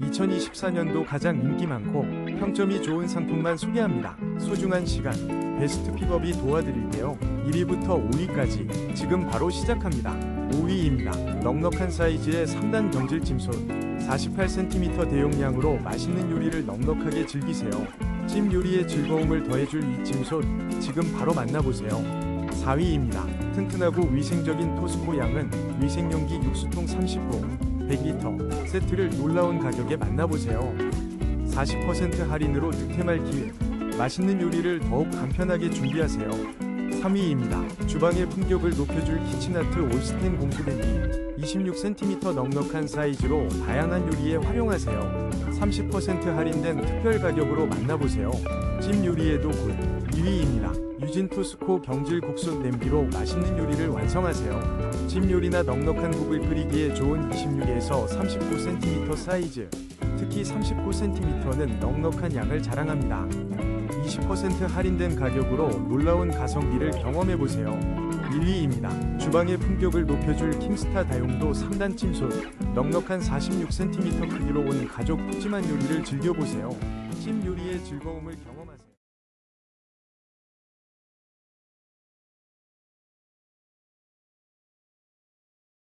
2024년도 가장 인기 많고 평점이 좋은 상품만 소개합니다. 소중한 시간, 베스트 픽업이 도와드릴게요. 1위부터 5위까지 지금 바로 시작합니다. 5위입니다. 넉넉한 사이즈의 3단 경질 찜솥 48cm 대용량으로 맛있는 요리를 넉넉하게 즐기세요. 찜 요리의 즐거움을 더해줄 이 찜솥 지금 바로 만나보세요. 4위입니다. 튼튼하고 위생적인 토스코 양은 위생용기 육수통 30호 100리터 세트를 놀라운 가격에 만나보세요. 40% 할인으로 득템할 기회. 맛있는 요리를 더욱 간편하게 준비하세요. 3위입니다. 주방의 품격을 높여줄 키친아트 올스텐 공수대기 26cm 넉넉한 사이즈로 다양한 요리에 활용하세요. 30% 할인된 특별 가격으로 만나보세요. 찜 요리에도 굿 2위입니다. 유진 투스코 경질 국수 냄비로 맛있는 요리를 완성하세요. 찜 요리나 넉넉한 국을 끓이기에 좋은 26에서 39cm 사이즈. 특히 39cm는 넉넉한 양을 자랑합니다. 20% 할인된 가격으로 놀라운 가성비를 경험해보세요. 1위입니다. 주방의 품격을 높여줄 킹스타 다용 도 3단 찜 솥. 넉넉한 46cm 크기로 온 가족 푸짐한 요리를 즐겨보세요. 찜 요리의 즐거움을 경험하세요.